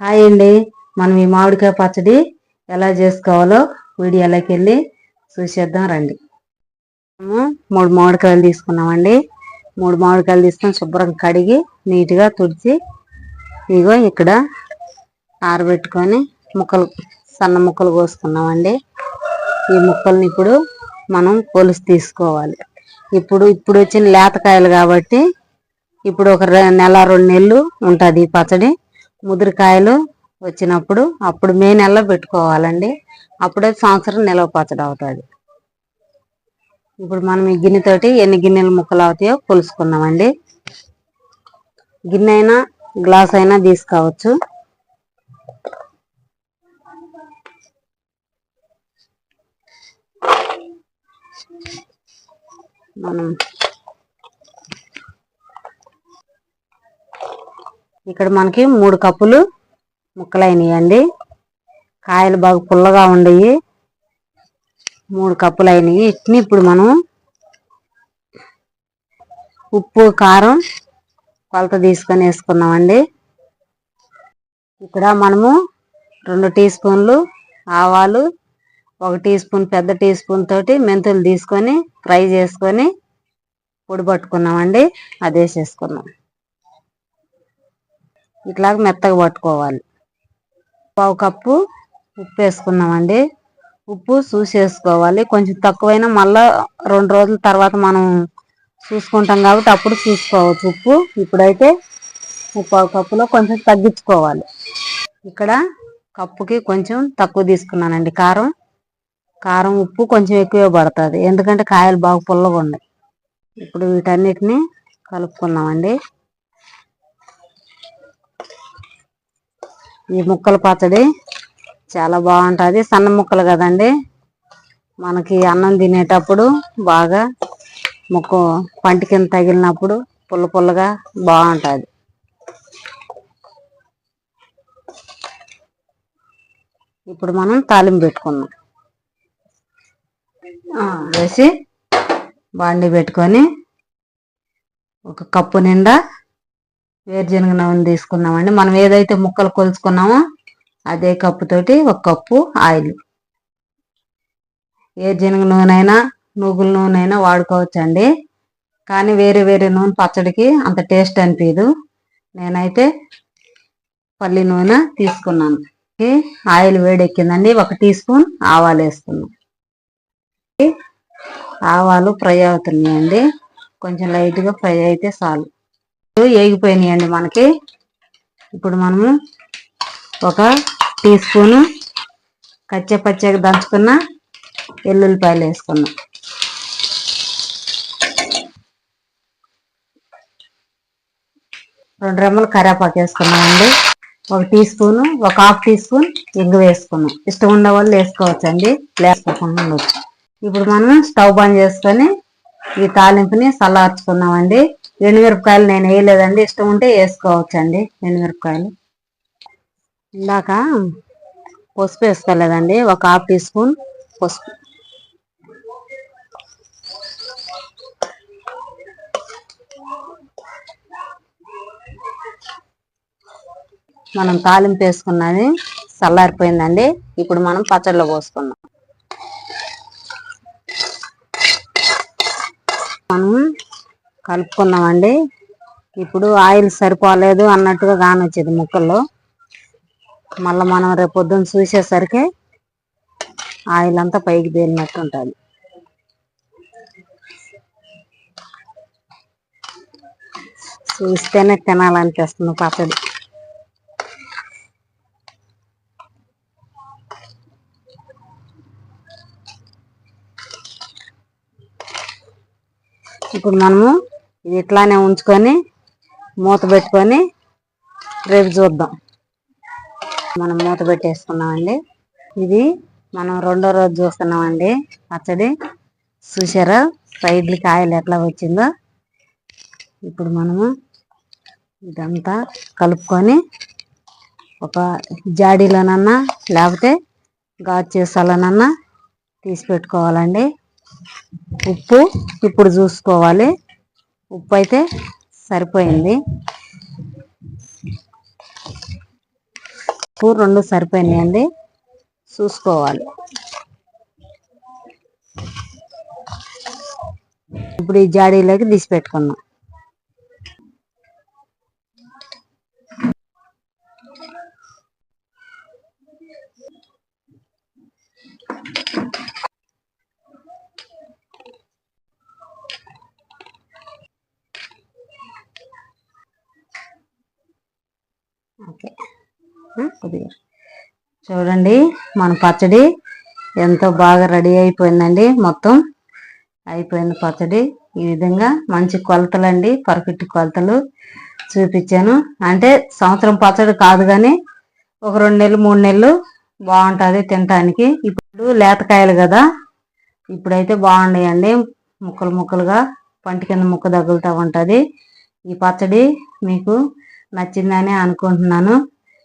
Hi అండి. మనం ఈ మామిడికాయ పచ్చడి ఎలా చేసుకోవాలో వీడియోలోకి వెళ్ళి చూసేద్దాం రండి. మేము మూడు మామిడికాయలు తీసుకున్నామండి. మూడు మామిడికాయలు తీసుకొని శుభ్రంగా కడిగి నీట్గా తుడిచి ఇగో ఇక్కడ ఆరబెట్టుకొని ముక్కలు సన్న ముక్కలు కోసుకున్నామండి. ఈ ముక్కల్ని ఇప్పుడు మనం కొలుసు తీసుకోవాలి. ఇప్పుడు ఇప్పుడు వచ్చిన లేతకాయలు కాబట్టి ఇప్పుడు ఒక రె- నెల రెండు నెలలు ఉంటుంది ఈ పచ్చడి. ముదిరికాయలు వచ్చినప్పుడు అప్పుడు మే నెలలో పెట్టుకోవాలండి. అప్పుడే సంవత్సరం నిలవ పచ్చడి అవుతుంది. ఇప్పుడు మనం ఈ గిన్నెతోటి ఎన్ని గిన్నెలు ముక్కలు అవుతాయో కొలుసుకుందామండి. గిన్నె అయినా గ్లాస్ అయినా తీసుకోవచ్చు. మనం ఇక్కడ మనకి మూడు కప్పులు ముక్కలైనయండి. కాయలు బాగా పుల్లగా ఉండయి. మూడు కప్పులు అయినాయి ఇట్ని ఇప్పుడు మనం ఉప్పు కారం కొలత తీసుకొని వేసుకున్నామండి. ఇక్కడ మనము రెండు టీ స్పూన్లు ఆవాలు ఒక టీ స్పూన్ పెద్ద టీ స్పూన్ తోటి మెంతులు తీసుకొని ఫ్రై చేసుకొని పొడి పట్టుకున్నామండి. అది వేసేసుకున్నాం ఇట్లాగ మెత్తగా పట్టుకోవాలి. పావు కప్పు ఉప్పు వేసుకున్నామండి. ఉప్పు చూసి వేసుకోవాలి. కొంచెం తక్కువైనా మళ్ళా రెండు రోజుల తర్వాత మనం చూసుకుంటాం కాబట్టి అప్పుడు చూసుకోవచ్చు ఉప్పు. ఇప్పుడైతే పావు కప్పులో కొంచెం తగ్గించుకోవాలి. ఇక్కడ కప్పుకి కొంచెం తక్కువ తీసుకున్నానండి. కారం కారం ఉప్పు కొంచెం ఎక్కువే పడుతుంది. ఎందుకంటే కాయలు బాగా పుల్లగా ఉన్నాయి ఇప్పుడు వీటన్నిటిని కలుపుకున్నామండి ఈ ముక్కల పచ్చడి చాలా బాగుంటుంది. సన్న ముక్కలు కదండి. మనకి అన్నం తినేటప్పుడు బాగా ముక్క పంటి కింద తగిలినప్పుడు పుల్ల పుల్లగా బాగుంటుంది. ఇప్పుడు మనం తాలింపు పెట్టుకుందాం. వేసి బాండి పెట్టుకొని ఒక కప్పు నిండా వేరుశనగ నూనె తీసుకున్నామండి. మనం ఏదైతే ముక్కలు కొలుచుకున్నామో అదే కప్పుతోటి ఒక కప్పు ఆయిల్. వేరుశనగ నూనె అయినా నువ్వుల నూనె అయినా వాడుకోవచ్చండి. కానీ వేరే వేరే నూనె పచ్చడికి అంత టేస్ట్ అనిపించదు నేనైతే పల్లి నూనె తీసుకున్నాను. ఆయిల్ వేడెక్కిందండి. ఒక టీ స్పూన్ ఆవాలు వేసుకున్నాం. ఆవాలు ఫ్రై అవుతున్నాయండి. కొంచెం లైట్గా ఫ్రై అయితే చాలు. వేగిపోయినాయండి మనకి. ఇప్పుడు మనము ఒక టీ స్పూను కచ్చే పచ్చగా దంచుకున్న ఎల్లుల్లిపాయలు వేసుకున్నాం రెండు రెమ్మలు కరేపాకు వేసుకున్నామండి ఒక టీ స్పూను ఒక హాఫ్ టీ స్పూన్ ఎగ్గు వేసుకున్నాం ఇష్టం ఉండే వాళ్ళు వేసుకోవచ్చండి లేకపోకుండా ఉండొచ్చు. ఇప్పుడు మనం స్టవ్ బంద్ చేసుకొని ఈ తాలింపుని చల్లార్చుకుందామండి ఎండుమిరపకాయలు నేను వేయలేదండి. ఇష్టం ఉంటే వేసుకోవచ్చండి ఎండుమిరపకాయలు ఇందాక పసుపు వేసుకోలేదండి. ఒక హాఫ్ టీ స్పూన్ పసుపు. మనం తాలింపు వేసుకున్నది చల్లారిపోయిందండి. ఇప్పుడు మనం పచ్చడిలో పోసుకుందాం. మనం కలుపుకున్నామండి. ఇప్పుడు ఆయిల్ సరిపోలేదు అన్నట్టుగా కానొచ్చేది ముక్కల్లో. మళ్ళీ మనం రేపు పొద్దున్న చూసేసరికి ఆయిల్ అంతా పైకి తేలినట్టు ఉంటుంది చూస్తేనే తినాలనిపిస్తుంది పచ్చడి. ఇప్పుడు మనము ఇది ఇట్లానే ఉంచుకొని మూత పెట్టుకొని రేపు చూద్దాం. మనం మూత పెట్టేసుకున్నామండి. ఇది మనం రెండో రోజు చూస్తున్నామండి. పచ్చడి చూసారా సైడ్లకి కాయలు ఎట్లా వచ్చిందో. ఇప్పుడు మనము ఇదంతా కలుపుకొని ఒక జాడీలోనన్నా లేకపోతే గాజు చేసాలనన్నా తీసి పెట్టుకోవాలండి. ఉప్పు ఇప్పుడు చూసుకోవాలి. ఉప్పు అయితే సరిపోయింది. ఉప్పు రెండు సరిపోయినాయండి. చూసుకోవాలి. ఇప్పుడు ఈ జాడీలోకి తీసి పెట్టుకున్నాం కొద్దిగా. చూడండి మన పచ్చడి ఎంతో బాగా రెడీ అయిపోయిందండి మొత్తం అయిపోయింది పచ్చడి. ఈ విధంగా మంచి కొలతలు అండి పర్ఫెక్ట్ కొలతలు చూపించాను. అంటే సంవత్సరం పచ్చడి కాదు కానీ ఒక రెండు నెలలు మూడు నెలలు బాగుంటుంది తినటానికి. ఇప్పుడు లేతకాయలు కదా ఇప్పుడైతే బాగున్నాయండి. ముక్కలు ముక్కలుగా పంటి కింద ముక్క తగులుతూ ఉంటుంది. ఈ పచ్చడి మీకు నచ్చిందని అనుకుంటున్నాను.